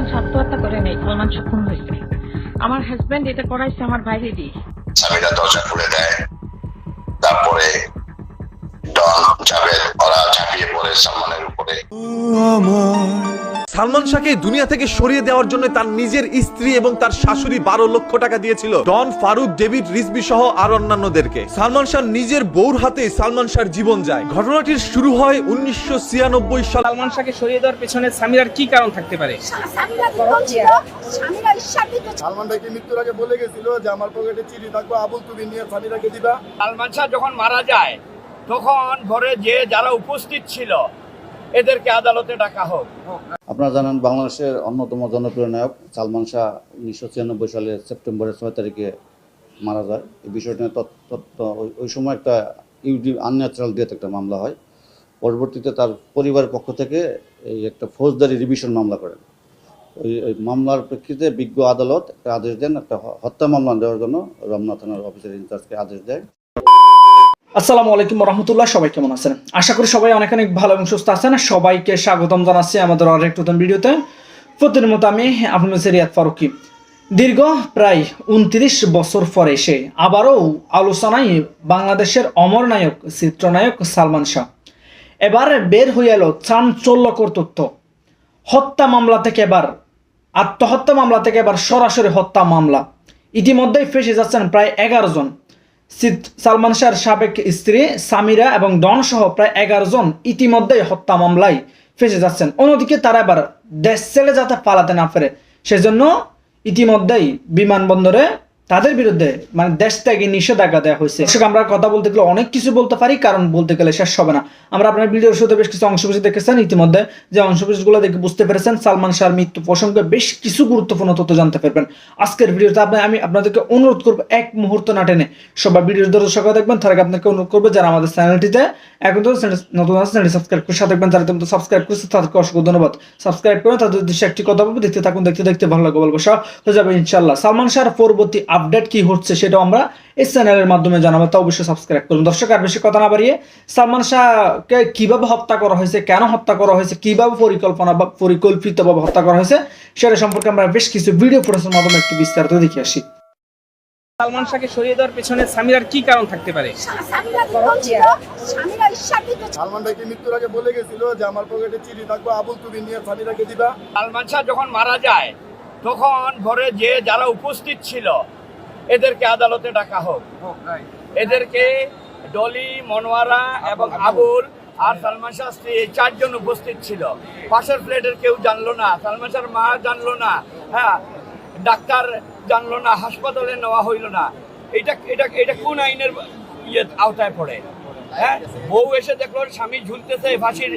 সালমান আত্মহত্যা করে নেই সালমান খুন হয়েছে। আমার হাজবেন্ড এটা করাইছে আমার বাইরে দিয়ে। স্বামীরা দরজা খুলে দেয়। তারপরে ডন জাভেদ ওরা ঝাঁপিয়ে পড়ে সম্মানের উপরে। সালমান শাহকে দুনিয়া থেকে সরিয়ে দেওয়ার জন্য তার নিজের স্ত্রী এবং তার শাশুড়ি বারো লক্ষ টাকা দিয়েছিল। ডন ফারুক ডেভিড রিজবি সহ আর অন্যান্যদেরকে। সালমান শাহ নিজের বউর হাতে সালমান শাহর জীবন যায়। ঘটনাটির শুরু হয় উনিশশো ছিয়ানব্বই সাল সালমান শাহকে সরিয়ে দেওয়ার পেছনে সামিরার কি কারণ থাকতে পারে? সালমান ভাইকে মৃত্যুর আগে বলে গেছিল যে আমার পকেটে চিঠি থাকব আবুল তুমি নিয়ে দিবা। সালমান শাহ যখন মারা যায় তখন ঘরে যে যারা উপস্থিত ছিল এদেরকে আদালতে ডাকা হোক। আপনারা জানেন বাংলাদেশের অন্যতম জনপ্রিয় নায়ক সালমান শাহ উনিশশো ছিয়ানব্বই সালে সেপ্টেম্বরের ছয় তারিখে মারা যায়। এই বিষয়টা নিয়ে ওই- ওই সময় একটা ইউডি আনন্যাচারাল ডেথ একটা মামলা হয়। পরবর্তীতে তার পরিবারের পক্ষ থেকে এই একটা ফৌজদারি রিভিশন মামলা করেন। ওই ওই মামলার প্রেক্ষিতে বিজ্ঞ আদালত একটা আদেশ দেন, একটা হত্যা মামলা দেওয়ার জন্য রমনা থানার অফিসার ইনচার্জকে আদেশ দেয়। আসসালামু আলাইকুম রহমতুল্লাহ, সবাই কেমন আছেন? আশা করি সবাই অনেক অনেক ভালো এবং সুস্থ আছেন। সবাইকে স্বাগতম জানাচ্ছি আমাদের আরেক নতুন ভিডিওতে। প্রতিদিন মতো আমি আপনার রিয়াদ ফারুকি। দীর্ঘ প্রায় উনত্রিশ বছর পরে এসে আবারও আলোচনায় বাংলাদেশের অমর নায়ক, চিত্রনায়ক সালমান শাহ। এবার বের হয়ে এলো চাঞ্চল্যকর তথ্য। হত্যা মামলা থেকে এবার, আত্মহত্যা মামলা থেকে এবার সরাসরি হত্যা মামলা। ইতিমধ্যেই ফেসে যাচ্ছেন প্রায় এগারো জন। সালমান শাহর সাবেক স্ত্রী সামিরা এবং ডন সহ প্রায় এগারো জন ইতিমধ্যেই হত্যা মামলায় ফেসে যাচ্ছেন। অন্যদিকে তারা এবার দেশ ছেড়ে যাতে পালাতে না ফেরে সেজন্য ইতিমধ্যেই বিমানবন্দরে তাদের বিরুদ্ধে মানে দেশ থেকে নিষেধাজ্ঞা দেওয়া হয়েছে। দর্শক, আমরা কথা বলতে গেলে অনেক কিছু বলতে পারি কারণ বলতে গেলে শেষ হবে না। আমরা আপনার ভিডিওর শুরুতে বেশ কিছু অংশবিশেষ দেখেছেন। ইতিমধ্যে যে অংশবিশেষগুলো দেখে বুঝতে পেরেছেন সালমান শাহর মৃত্যু প্রসঙ্গে বেশ কিছু গুরুত্বপূর্ণ তথ্য জানতে পারবেন। আজকের ভিডিওতে আপনি আমি আপনাদেরকে অনুরোধ করব এক মুহূর্ত না টেনে সবাই ভিডিওর দর্শক দেখবেন। তার আপনাকে অনুরোধ করব যারা আমাদের চ্যানেলটিতে এখন তো নতুন আছে চ্যানেল সাবস্ক্রাইব করে সাথে থাকবেন। যারা তুমি সাবস্ক্রাইব করছে তাদেরকে অসংখ্য ধন্যবাদ। সাবস্ক্রাইব করে তাদের উদ্দেশ্যে একটি কথা বলব দেখতে থাকুন দেখতে দেখতে ভালো লাগবে বলব সব হয়ে যাবে ইনশাল্লাহ সালমান শাহর পরবর্তী আপডেট কি হচ্ছে সেটাও আমরা এই চ্যানেলের মাধ্যমে জানাব তা অবশ্যই সাবস্ক্রাইব করুন। দর্শক আর বেশি কথা না বাড়িয়ে সালমান শাহকে কীভাবে হত্যা করা হয়েছে কেন হত্যা করা হয়েছে কীভাবে পরিকল্পনা বা পরিকল্পিতভাবে হত্যা করা হয়েছে সেটা সম্পর্কে আমরা বেশ কিছু ভিডিও ফুটেজের মাধ্যমে একটু বিস্তারিত দেখে আসি। সালমান শাহকে সরিয়ে দেওয়ার পেছনে সামিরার কি কারণ থাকতে পারে? সালমান ভাইকে মৃত্যুর আগে বলে গেছিল যে আমার পকেটে চিঠি থাকব আবুল তুমি নিয়ে স্বামীরাকে দিবা? সালমান শাহ যখন মারা যায় তখন ঘরে যে যারা উপস্থিত ছিল এদেরকে আদালতে ডাকা হোক। এদেরকে ডলি মনোয়ারা এবং আবুল আর সালমান শাহ স্ত্রী এই চারজন উপস্থিত ছিল। পাশের ফ্ল্যাটের কেউ জানলো না সালমান শাহর মা জানলো না হ্যাঁ ডাক্তার জানলো না হাসপাতালে নেওয়া হইল না। এটা এটা এটা কোন আইনের ইয়ে আওতায় পড়ে? হ্যাঁ বউ এসে দেখল স্বামী ঝুলতেছে ফাঁসির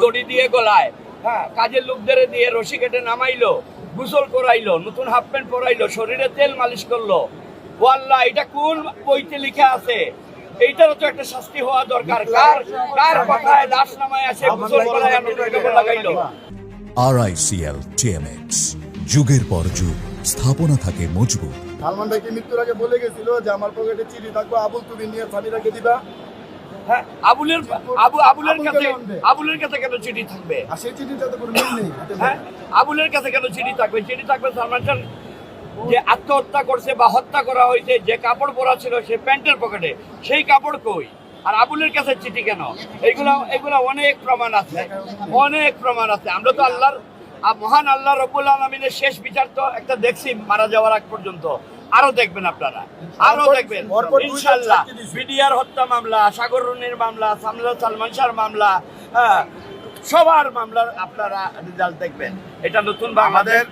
দড়ি দিয়ে গলায়। হ্যাঁ কাজের লোকদের দিয়ে রশি কেটে নামাইলো। গোসল করাইলো নতুন হাফ প্যান্ট পরাইলো শরীরে তেল মালিশ করল। ও আল্লাহ এটা কোন বইতে লিখা আছে? এইটারও তো একটা শাস্তি হওয়া দরকার। কার কার কথায় লাশ নামায় আছে গোসল করায় লাগাইলো? আরআইসিএল টিএমএক্স যুগের পর যুগ স্থাপনা থাকে মজবুত। সালমান ভাইকে মৃত্যুর আগে বলে গেছিল যে আমার পকেটে চিঠি থাকব আবুল তুমি নিয়ে স্বামীরাকে দিবা। হ্যাঁ আবুলের আবু আবুলের কাছে আবুলের কাছে কেন চিঠি থাকবে? সেই চিঠিটা কোনো মিল নেই হ্যাঁ আবুলের কাছে কেন চিঠি থাকবে? চিঠি থাকবে সালমান খান যে আত্মহত্যা করছে বা হত্যা করা হয়েছে যে কাপড় পরা ছিল সে প্যান্টের পকেটে সেই কাপড় কই? আর আবুলের কাছে চিঠি কেন? এগুলো এগুলো অনেক প্রমাণ আছে অনেক প্রমাণ আছে। আমরা তো আল্লাহর মহান আল্লাহ রবুল আলমিনের শেষ বিচার তো একটা দেখছি মারা যাওয়ার আগ পর্যন্ত। আরও দেখবেন আপনারা। আরও দেখবেন। ইনশাল্লাহ। বিডিআর হত্যা মামলা সাগর রুনির মামলা সামলা সালমান শাহর মামলা হ্যাঁ সবার মামলার আপনারা রেজাল্ট দেখবেন। এটা নতুন আমাদের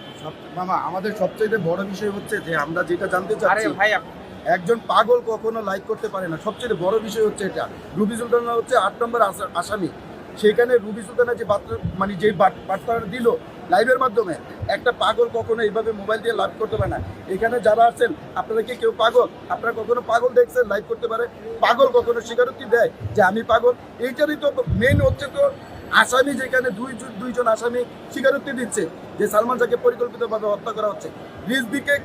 মামা আমাদের সবচেয়ে বড় বিষয় হচ্ছে যে আমরা যেটা জানতে আরে চাচ্ছি ভাই একজন পাগল কখনো লাইক করতে পারে না। সবচেয়ে বড় বিষয় হচ্ছে এটা। রুবি সুলতানা হচ্ছে আট নম্বর আসা- আসামি। সেখানে রুবি সুলতানা যে বার্তা- মানে যে বার্ত- দিল লাইভের মাধ্যমে, একটা পাগল কখনো এইভাবে মোবাইল দিয়ে লাইভ করতে পারে না। এখানে যারা আছেন, আপনারা কি কেউ পাগল? আপনারা কখনো পাগল দেখছেন লাইভ করতে পারে? পাগল কখনো স্বীকারোক্তি দেয় যে আমি পাগল? এইটারই তো মেন হচ্ছে তো আসামি যেখানে দুই দুইজন আসামি স্বীকারোক্তি দিচ্ছে যে সালমান শাহকে পরিকল্পিতভাবে হত্যা করা হচ্ছে। রিজবিকে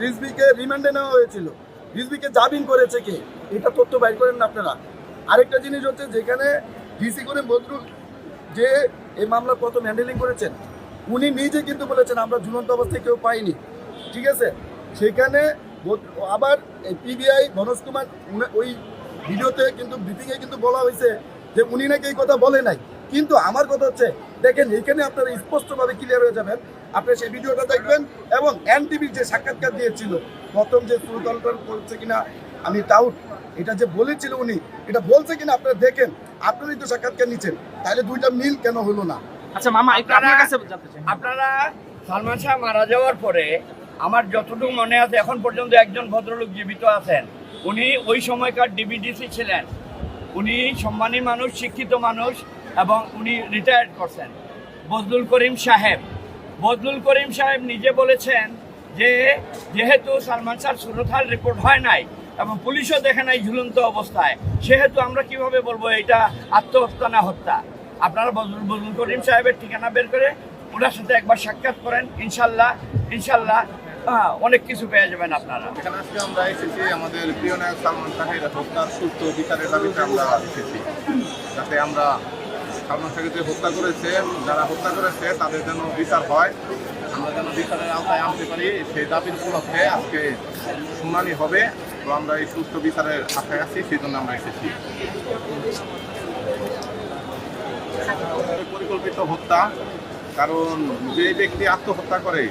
রিজবিকে রিমান্ডে নেওয়া হয়েছিল। রিজবিকে জামিন করেছে কে? এটা তথ্য বাইর করেন না আপনারা। আরেকটা জিনিস হচ্ছে যেখানে ডিসি করে বদরুল যে এই মামলা প্রথম হ্যান্ডেলিং করেছেন, উনি নিজে কিন্তু বলেছেন আমরা ঝুলন্ত অবস্থায় কেউ পাইনি। ঠিক আছে? সেখানে আবার পিবিআই মনোজ কুমার ওই ভিডিওতে কিন্তু ব্রিফিংয়ে কিন্তু বলা হয়েছে যে উনি নাকি এই কথা বলে নাই। কিন্তু আমার কথা হচ্ছে, দেখেন এখানে আপনারা স্পষ্টভাবে ক্লিয়ার হয়ে যাবেন। আপনি সেই ভিডিওটা দেখবেন এবং এনটিভির যে সাক্ষাৎকার দিয়েছিল, প্রথম যে সুরতলটল করছে কিনা, আমি টাউট এটা যে বলেছিল উনি এটা বলছে কিনা আপনারা দেখেন আপনারাই তো সাক্ষাৎকার নিচ্ছেন। তাহলে দুইটা মিল কেন হলো না? আচ্ছা মামা একটু আপনার কাছে জানতে চাই। আপনারা সালমান শাহ মারা যাওয়ার পরে আমার যতটুকু মনে আছে এখন পর্যন্ত একজন ভদ্রলোক জীবিত আছেন। উনি ওই সময়কার ডিবিডিসি ছিলেন। উনি সম্মানী মানুষ শিক্ষিত মানুষ এবং উনি রিটায়ার্ড করছেন। বজলুল করিম সাহেব। বজলুল করিম সাহেব নিজে বলেছেন যে যেহেতু সালমান শাহর সুরথাল রিপোর্ট হয় নাই এবং পুলিশও দেখে নাই ঝুলন্ত অবস্থায়। সেহেতু আমরা কীভাবে বলব এটা আত্মহত্যা না হত্যা? আপনারা বজলুল করিম সাহেবের ঠিকানা বের করে ওনার সাথে একবার সাক্ষাৎ করেন, ইনশাল্লাহ ইনশাল্লাহ অনেক কিছু পেয়ে যাবেন আপনারা। আজকে আমরা এসেছি, আমাদের প্রিয় নায়ক হত্যার সুস্থ যাতে আমরা সালমান যে হত্যা করেছে, যারা হত্যা করেছে, তাদের যেন হয়। আমরা যেন আওতায় আনতে পারি, সেই আজকে শুনানি হবে। তো আমরা এই সুস্থ বিচারের আশায় আছি সেই জন্য আমরা এসেছি। পরিকল্পিত হত্যা, কারণ যে ব্যক্তি আত্মহত্যা করে,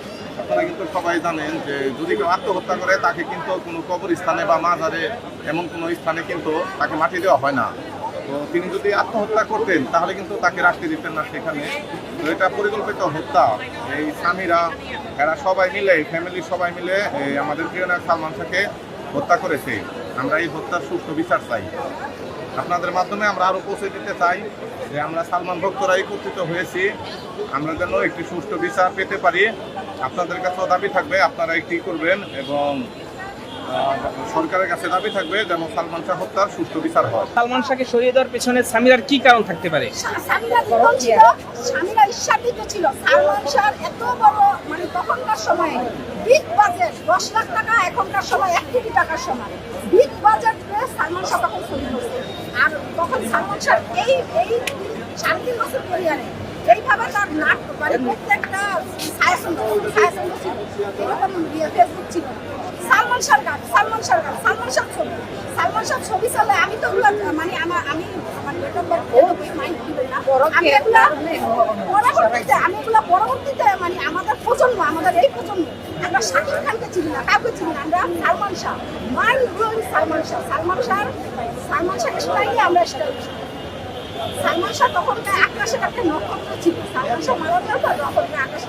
আপনারা কিন্তু সবাই জানেন যে যদি কেউ আত্মহত্যা করে, তাকে কিন্তু কোনো কবরস্থানে বা মাজারে এমন কোনো স্থানে কিন্তু তাকে মাটি দেওয়া হয় না। তো তিনি যদি আত্মহত্যা করতেন, তাহলে কিন্তু তাকে রাখতে দিতেন না সেখানে। তো এটা পরিকল্পিত হত্যা। এই স্বামীরা, এরা সবাই মিলে ফ্যামিলির সবাই মিলে আমাদের প্রিয় সালমান শাহকে হত্যা করেছে। আমরা এই হত্যার সুষ্ঠু বিচার চাই। আপনাদের মাধ্যমে আমরা আরও পৌঁছে দিতে চাই যে আমরা সালমান ভক্তরা একত্রিত হয়েছি। আমরা যেন একটি সুষ্ঠু বিচার পেতে পারি। আপনাদের কাছেও দাবি থাকবে, আপনারা একটি করবেন এবং সরকারের কাছে দাবি থাকবে যেন সালমান শাহ হত্যার সুষ্ঠু বিচার হয়। সালমান শাহকে সরিয়ে দেওয়ার পেছনে সামিরার কি কারণ থাকতে পারে? ছিল ঈর্ষান্বিত ছিল। সালমান এত বড় মানে তখনকার সময়ে বিগ বাজেট দশ লাখ টাকা এখনকার সময় এক কোটি টাকার সময় বিগ বাজেট সালমান শাহ তখন আর তখন সালমান শাহ এই এই সাড়ে তিন বছর পরিবারে এইভাবে তার নাট মানে প্রত্যেকটা ছায়াছন্দ ছিল। এরকম ইয়ে ফেসবুক ছিল। সালমান শাহ গান, সালমান শাহ গান, সালমান শাহ ছবি। সালমান শাহ ছবি চলে আমি তো ওগুলো মানে আমার, আমি না। আমি এগুলা পরবর্তীতে মানে আমাদের প্রজন্ম, আমাদের এই প্রজন্ম, আমরা শাকিব খানকে চিনি না, কাউকে চিনি না, আমরা সালমান শাহ। মাইন্ড সালমান শাহ। সালমান শাহ, সালমান শাহের স্টাইলে আমরা স্টাইল সালমান শাহ তখনকার আকাশে একটা নক্ষত্র ছিল। সালমান শাহ মারা যাওয়ার পর তখনকার আকাশে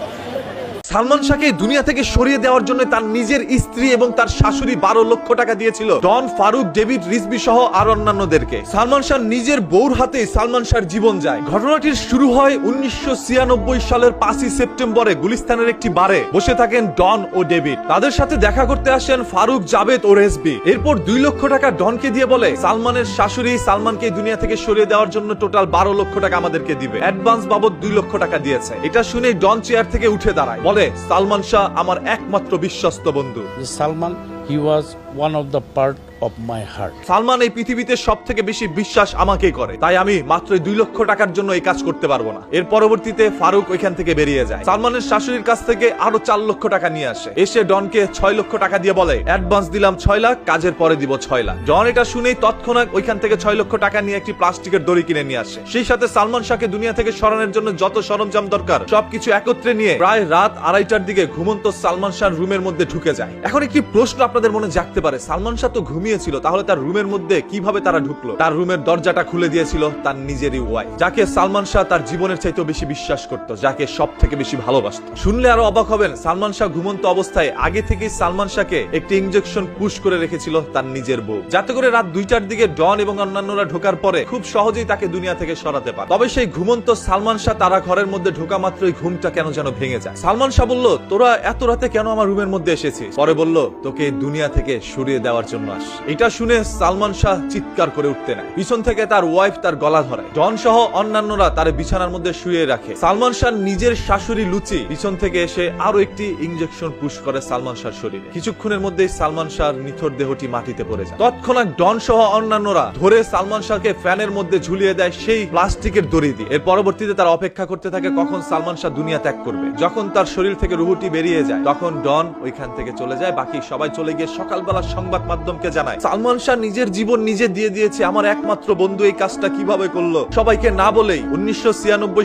সালমান শাহকে দুনিয়া থেকে সরিয়ে দেওয়ার জন্য তার নিজের স্ত্রী এবং তার শাশুড়ি বারো লক্ষ টাকা দিয়েছিল। ডন, ফারুক, ডেভিড রিজবি সহ আর অন্যান্যদেরকে। সালমান শাহ নিজের বউর হাতে সালমান শাহর জীবন যায়। ঘটনাটির শুরু হয় উনিশশো ছিয়ানব্বই সালের পাঁচই সেপ্টেম্বরে গুলিস্তানের একটি বারে। বসে থাকেন ডন ও ডেভিড। তাদের সাথে দেখা করতে আসেন ফারুক, জাবেদ ও রেসবি এরপর দুই লক্ষ টাকা ডনকে দিয়ে বলে, সালমানের শাশুড়ি সালমানকে দুনিয়া থেকে সরিয়ে দেওয়ার জন্য টোটাল বারো লক্ষ টাকা আমাদেরকে দিবে। অ্যাডভান্স বাবদ দুই লক্ষ টাকা দিয়েছে। এটা শুনে ডন চেয়ার থেকে উঠে দাঁড়ায়। বলে বলে সালমান শাহ আমার একমাত্র বিশ্বস্ত বন্ধু। Salman he was one of the part of my heart. Salman এই পৃথিবীতে সব থেকে বেশি বিশ্বাস করে। তাই আমি মাত্র দুই লক্ষ টাকার জন্য এই কাজ করতে পারব না। এর পরবর্তীতে ফারুক ওইখান থেকে বেরিয়ে যায়। সালমানের শাশুড়ির কাছ থেকে আরও চার লক্ষ টাকা নিয়ে আসে। এসে ডনকে ছয় লক্ষ টাকা দিয়ে বলে অ্যাডভান্স দিলাম ছয় লাখ, কাজের পরে দিব ছয় লাখ। ডন এটা শুনেই তৎক্ষণাৎ ওইখান থেকে ছয় লক্ষ টাকা নিয়ে একটি প্লাস্টিকের দড়ি কিনে নিয়ে আসে। সেই সাথে সালমান শাহকে দুনিয়া থেকে সরানোর জন্য যত সরঞ্জাম দরকার, সবকিছু একত্রে নিয়ে প্রায় রাত আড়াইটার দিকে ঘুমন্ত সালমান শাহ রুমের মধ্যে ঢুকে যায়। এখন একটি প্রশ্ন আপনাদের মনে জাগতে পারে, সালমান শাহ তো ঘুমিয়েছিল, তাহলে তার রুমের মধ্যে কীভাবে তারা ঢুকলো? তার রুমের দরজাটা খুলে দিয়েছিল তার নিজেরই ওয়াইফ যাকে সালমান শাহ তার জীবনের চাইতেও বেশি বিশ্বাস করত, যাকে সব থেকে বেশি ভালোবাসত। শুনলে আরও অবাক হবেন, সালমান শাহ ঘুমন্ত অবস্থায় আগে থেকেই সালমান শাহকে একটি ইঞ্জেকশন পুশ করে রেখেছিল তার নিজের বউ। যাতে করে রাত দুইটার দিকে ডন এবং অন্যান্যরা ঢোকার পরে খুব সহজেই তাকে দুনিয়া থেকে সরাতে পারে। তবে সেই ঘুমন্ত সালমান শাহ তারা ঘরের মধ্যে ঢোকা মাত্রই ঘুমটা কেন যেন ভেঙে যায়। সালমান শাহ বলল, তোরা এত রাতে কেন আমার রুমের মধ্যে এসেছিস? পরে বলল, তোকে দুনিয়া থেকে সরিয়ে দেওয়ার জন্য আস এটা শুনে সালমান শাহ চিৎকার করে উঠতে নেয়। পিছন থেকে তার ওয়াইফ তার গলা ধরায় ডন সহ অন্যান্যরা তার বিছানার মধ্যে শুয়ে রাখে। সালমান শাহ নিজের শাশুড়ি লুচি পিছন থেকে এসে আরও একটি ইঞ্জেকশন পুশ করে সালমান শাহর শরীরে। কিছুক্ষণের মধ্যেই সালমান শাহর নিথর দেহটি মাটিতে পড়ে যায়। তৎক্ষণাৎ ডন সহ অন্যান্যরা ধরে সালমান শাহকে ফ্যানের মধ্যে ঝুলিয়ে দেয় সেই প্লাস্টিকের দড়ি দিয়ে। এর পরবর্তীতে তারা অপেক্ষা করতে থাকে কখন সালমান শাহ দুনিয়া ত্যাগ করবে। যখন তার শরীর থেকে রুহুটি বেরিয়ে যায়, তখন ডন ওইখান থেকে চলে যায়। বাকি সবাই চলে গিয়ে সকালবেলা সংবাদ মাধ্যমকে জানায়। সালমান শাহ নিজের জীবন নিজে দিয়ে দিয়েছে। আমার একমাত্র বন্ধু এই কাজটা কীভাবে করল? সবাইকে না বলেই উনিশশো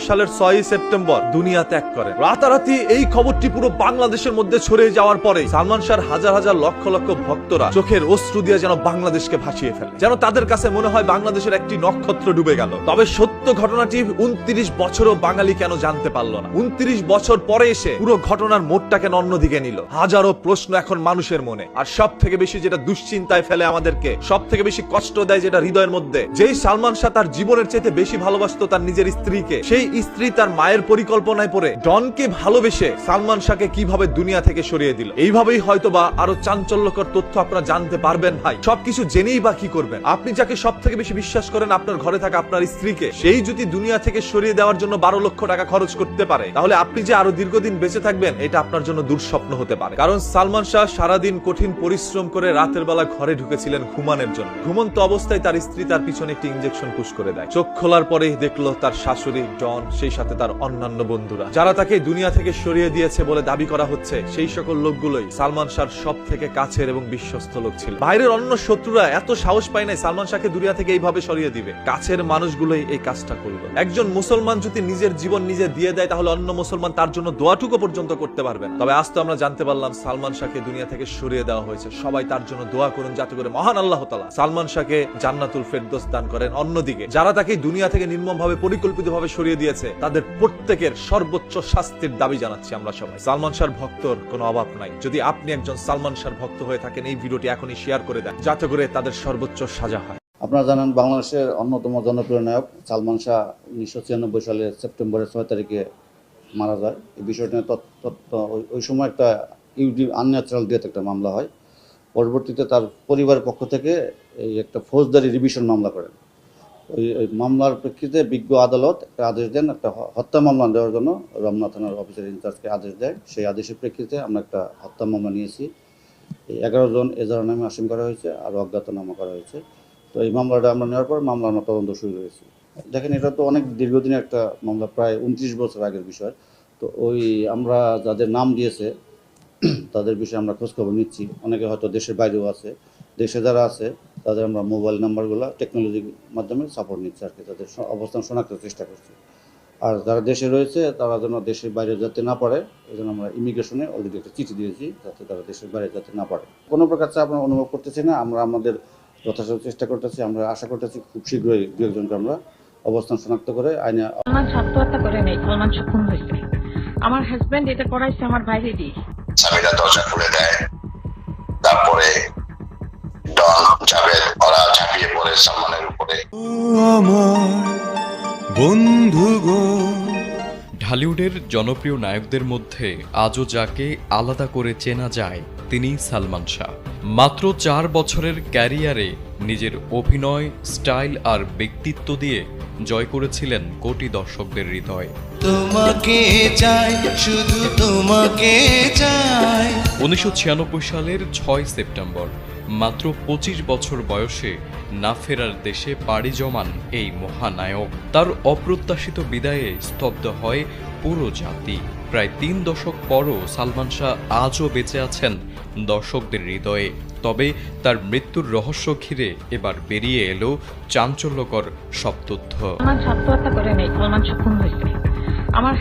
সালের ছয়ই সেপ্টেম্বর দুনিয়া ত্যাগ করে। রাতারাতি এই খবরটি পুরো বাংলাদেশের মধ্যে ছড়িয়ে যাওয়ার পরে সালমান শাহর হাজার হাজার লক্ষ লক্ষ ভক্তরা চোখের অশ্রু দিয়ে যেন বাংলাদেশকে ভাসিয়ে ফেলে। যেন তাদের কাছে মনে হয় বাংলাদেশের একটি নক্ষত্র ডুবে গেল। তবে সত্য ঘটনাটি উনত্রিশ বছরও বাঙালি কেন জানতে পারল না? উনত্রিশ বছর পরে এসে পুরো ঘটনার মোড়টা কেন অন্যদিকে নিল। হাজারো প্রশ্ন এখন মানুষের মনে। আর সব থেকে বেশি যেটা দুশ্চিন্তায় ফেলে আমাদেরকে। সব থেকে বেশি কষ্ট দেয় যেটা হৃদয়ের মধ্যে। যেই সালমান শাহ তার জীবনের চাইতে বেশি ভালোবাসতো তার নিজের স্ত্রীকে, সেই স্ত্রী তার মায়ের পরিকল্পনায় পড়ে ডনকে ভালোবেসে সালমান শাহকে কীভাবে দুনিয়া থেকে সরিয়ে দিল। এইভাবেই হয়তোবা আরও চাঞ্চল্যকর তথ্য আপনারা জানতে পারবেন ভাই। সবকিছু জেনেই বা কি করবেন? আপনি যাকে সব থেকে বেশি বিশ্বাস করেন আপনার ঘরে থাকা আপনার স্ত্রীকে, সেই যদি দুনিয়া থেকে সরিয়ে দেওয়ার জন্য বারো লক্ষ টাকা খরচ করতে পারে, তাহলে আপনি যে আরও দীর্ঘদিন বেঁচে থাকবেন, এটা আপনার জন্য দুঃস্বপ্ন হতে পারে। কারণ সালমান শাহ সারাদিন কঠিন পরিশ্রম করে রাতের বেলা ঘরে ঢুকেছিলেন ঘুমানোর জন্য। ঘুমন্ত অবস্থায় তার স্ত্রী তার পিছনে একটি ইঞ্জেকশন পুশ করে দেয়। চোখ খোলার পরেই দেখল তার শাশুড়ি ডন সেই সাথে তার অন্যান্য বন্ধুরা। যারা তাকে দুনিয়া থেকে সরিয়ে দিয়েছে বলে দাবি করা হচ্ছে, সেই সকল লোকগুলোই সালমান শাহর সব থেকে কাছের এবং বিশ্বস্ত লোক ছিল। বাইরের অন্য শত্রুরা এত সাহস পায় নাই সালমান শাহকে দুনিয়া থেকে এইভাবে সরিয়ে দিবে। কাছের মানুষগুলোই এই কাজটা করল। একজন মুসলমান যদি নিজের জীবন নিজে দিয়ে দেয়, তাহলে অন্য মুসলমান তার জন্য দোয়াটুকু পর্যন্ত করতে পারবেন তবে আজ তো আমরা জানতে পারলাম সালমান শাহকে দুনিয়া থেকে সরিয়ে দেওয়া হয়েছে। সবাই তার জন্য দোয়া করুন যাতে করে মহান আল্লাহ তালা সালমান শাহকে জান্নাতুল ফেরদোস দান করেন অন্যদিকে। যারা তাকে দুনিয়া থেকে নির্মম ভাবে পরিকল্পিত ভাবে সরিয়ে দিয়েছে, তাদের প্রত্যেকের সর্বোচ্চ শাস্তির দাবি জানাচ্ছি আমরা সবাই। সালমান শাহর ভক্তর কোনো অভাব নাই। যদি আপনি একজন সালমান শাহর ভক্ত হয়ে থাকেন, এই ভিডিওটি এখনই শেয়ার করে দেন, যাতে করে তাদের সর্বোচ্চ সাজা হয়। আপনারা জানেন, বাংলাদেশের অন্যতম জনপ্রিয় নায়ক সালমান শাহ উনিশশো ছিয়ানব্বই সালের সেপ্টেম্বরের ছয় তারিখে মারা যায়। এই বিষয়টি নিয়ে তথ্য- ওই- সময় একটা ইউডি আনন্যাচারাল ডেথ একটা মামলা হয়। পরবর্তীতে তার পরিবারের পক্ষ থেকে এই একটা ফৌজদারি রিভিশন মামলা করেন। ওই ওই মামলার প্রেক্ষিতে বিজ্ঞ আদালত একটা আদেশ দেন, একটা হত্যা মামলা দেওয়ার জন্য রমনা থানার অফিসার ইনচার্জকে আদেশ দেয়। সেই আদেশের প্রেক্ষিতে আমরা একটা হত্যা মামলা নিয়েছি। এই এগারো জন এজারা নামে আসামি করা হয়েছে আর অজ্ঞাতনামা করা হয়েছে। তো এই মামলাটা আমরা নেওয়ার পর মামলা আমরা তদন্ত শুরু করেছি। দেখেন, এটা তো অনেক দীর্ঘদিনের একটা মামলা, প্রায় উনত্রিশ বছর আগের বিষয়। তো ওই আমরা যাদের নাম দিয়েছে তাদের বিষয়ে আমরা খোঁজখবর নিচ্ছি। অনেকে হয়তো দেশের বাইরেও আছে। দেশে যারা আছে, তাদের আমরা মোবাইল নাম্বারগুলো টেকনোলজির মাধ্যমে সাপোর্ট নিচ্ছি আর কি। তাদের অবস্থান শনাক্তের চেষ্টা করছি। আর যারা দেশে রয়েছে, তারা যেন দেশের বাইরে যেতে না পারে, এই জন্য আমরা ইমিগ্রেশনে অলরেডি একটা চিঠি দিয়েছি যাতে তারা দেশের বাইরে যেতে না পারে। কোনো প্রকার চাপ আমরা অনুভব করতেছি না। আমরা আমাদের যথাযথ চেষ্টা করতেছি। আমরা আশা করতেছি খুব শীঘ্রই দু একজনকে আমরা অবস্থান শনাক্ত করে আইনে সালমান আত্মহত্যা করে নেই। সালমান খুন হয়েছে। আমার হাজবেন্ড এটা করাইছে আমার বাইরে দিয়ে। স্বামীরা দরজা খুলে দেয়। তারপরে ডন জাভেদ ওরা ঝাঁপিয়ে পড়ে সালমানের উপরে। ঢালিউডের জনপ্রিয় নায়কদের মধ্যে আজও যাকে আলাদা করে চেনা যায় তিনি সালমান শাহ। মাত্র চার বছরের ক্যারিয়ারে নিজের অভিনয় স্টাইল আর ব্যক্তিত্ব দিয়ে জয় করেছিলেন কোটি দর্শকদের হৃদয়। তোমাকে চাই শুধু তোমাকে চাই। উনিশশো ছিয়ানব্বই সালের ছয় সেপ্টেম্বর মাত্র পঁচিশ বছর বয়সে না ফেরার দেশে পাড়ি জমান এই মহানায়ক। তার অপ্রত্যাশিত বিদায়ে স্তব্ধ হয় পুরো জাতি। প্রায় তিন দশক পরও সালমান শাহ আজও বেঁচে আছেন দর্শকদের হৃদয়ে। তবে তার মৃত্যুর রহস্য ঘিরে এবার বেরিয়ে এলো চাঞ্চল্যকর সব তথ্য। আমার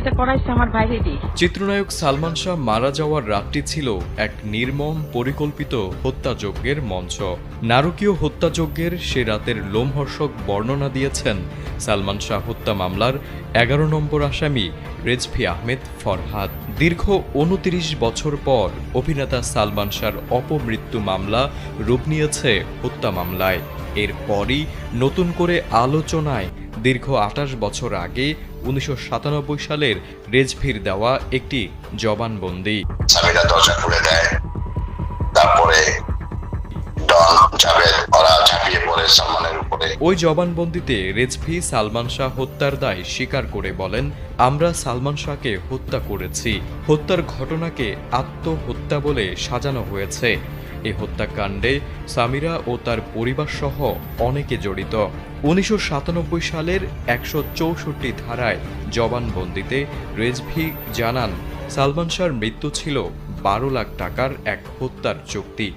এটা করাইছে আমার দিয়ে চিত্রনায়ক সালমান শাহ মারা যাওয়ার রাতটি ছিল এক নির্মম, পরিকল্পিত হত্যাযজ্ঞের মঞ্চ। নারকীয় হত্যাযজ্ঞের সে রাতের লোমহর্ষক বর্ণনা দিয়েছেন সালমান শাহ হত্যা মামলার এগারো নম্বর আসামি রেজফি আহমেদ ফরহাদ। দীর্ঘ উনতিরিশ বছর পর অভিনেতা সালমান শাহর অপমৃত্যু মামলা রূপ নিয়েছে হত্যা মামলায়। এরপরই নতুন করে আলোচনায় দীর্ঘ আঠাশ বছর আগে উনিশশো সাতানব্বই সালের রেজভির দেওয়া একটি জবানবন্দি। স্বামীরা দরজা খুলে দেয়। তারপরে ডন সালমানের উপরে। ওই জবানবন্দিতে রেজভি সালমান শাহ হত্যার দায় স্বীকার করে বলেন আমরা সালমান শাহকে হত্যা করেছি। হত্যার ঘটনাকে আত্মহত্যা বলে সাজানো হয়েছে। এই হত্যাকাণ্ডে সামিরা ও তার পরিবার সহ অনেকে জড়িত। উনিশশো সাতানব্বই সালের একশো চৌষট্টি ধারায় জবানবন্দিতে রেজভি জানান, সালমান শাহর মৃত্যু ছিল বারো লাখ টাকার এক হত্যার চুক্তি।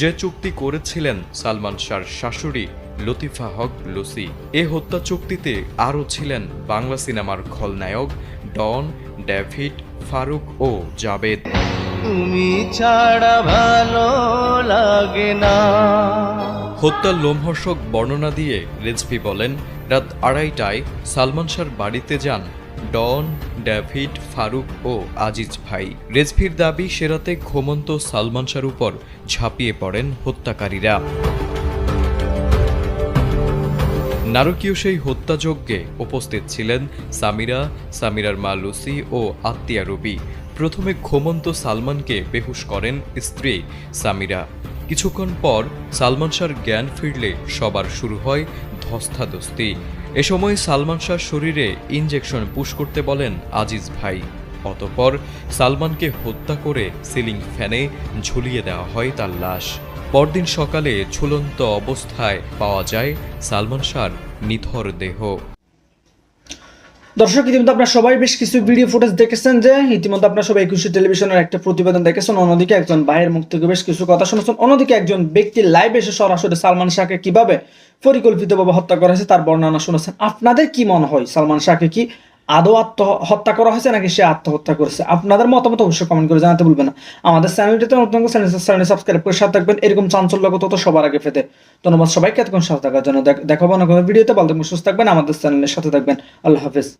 যে চুক্তি করেছিলেন সালমান শাহর শাশুড়ি লতিফা হক লুসি, এ হত্যা চুক্তিতে আরও ছিলেন বাংলা সিনেমার খলনায়ক ডন ডেভিড ফারুক ও জাবেদ। তুমি ছাড়া ভালো লাগে না। হত্যার লোমহর্ষক বর্ণনা দিয়ে রেজভি বলেন রাত আড়াইটায় সালমান শাহর বাড়িতে যান ডন ডেভিড ফারুক ও আজিজ ভাই। রেজভির দাবি সেরাতে ঘুমন্ত সালমান শাহর উপর ঝাঁপিয়ে পড়েন হত্যাকারীরা। নারকীয় সেই হত্যাযজ্ঞে উপস্থিত ছিলেন সামিরা, সামিরার মা লুসি ও আত্মীয়া রবি। প্রথমে ঘুমন্ত সালমানকে বেহুশ করেন স্ত্রী সামিরা। কিছুক্ষণ পর সালমান শাহর জ্ঞান ফিরলে সবার শুরু হয় ধস্তাধস্তি। এ সময় সালমান শাহর শরীরে ইনজেকশন পুশ করতে বলেন, আজিজ ভাই। অতপর সালমানকে হত্যা করে সিলিং ফ্যানে ঝুলিয়ে দেওয়া হয় তার লাশ। পরদিন সকালে ঝুলন্ত অবস্থায় পাওয়া যায় সালমান শাহর নিথর দেহ। দর্শক, ইতিমধ্যে আপনারা সবাই বেশ কিছু ভিডিও ফুটেজ দেখেছেন যে ইতিমধ্যে আপনারা সবাই একুশে টেলিভিশনের একটা প্রতিবেদন দেখেছেন। অন্যদিকে একজন ভাইয়ের মুখ থেকে বেশ কিছু কথা শুনেছেন। অন্যদিকে একজন ব্যক্তি লাইভ এসে সরাসরি সালমান শাহকে কীভাবে পরিকল্পিতভাবে হত্যা করা হয়েছে তার বর্ণনা শুনেছেন। আপনাদের কি মনে হয় সালমান শাহকে কি আদৌ আত্মহত্যা করা হয়েছে নাকি সে আত্মহত্যা করেছে? আপনাদের মতামত অবশ্যই কমেন্ট করে জানাতে ভুলবেন না। আমাদের চ্যানেলটিতে নতুন চ্যানেল সাবস্ক্রাইব করে সাথে থাকবেন। এরকম চাঞ্চল্যগত তো সবার আগে পেতে ধন্যবাদ সবাইকে। এতক্ষণ সাথে থাকার জন্য দেখ- দেখাবো না কোনো ভিডিওতে বলতে সুস্থ থাকবেন। আমাদের চ্যানেলের সাথে থাকবেন। আল্লাহ হাফেজ।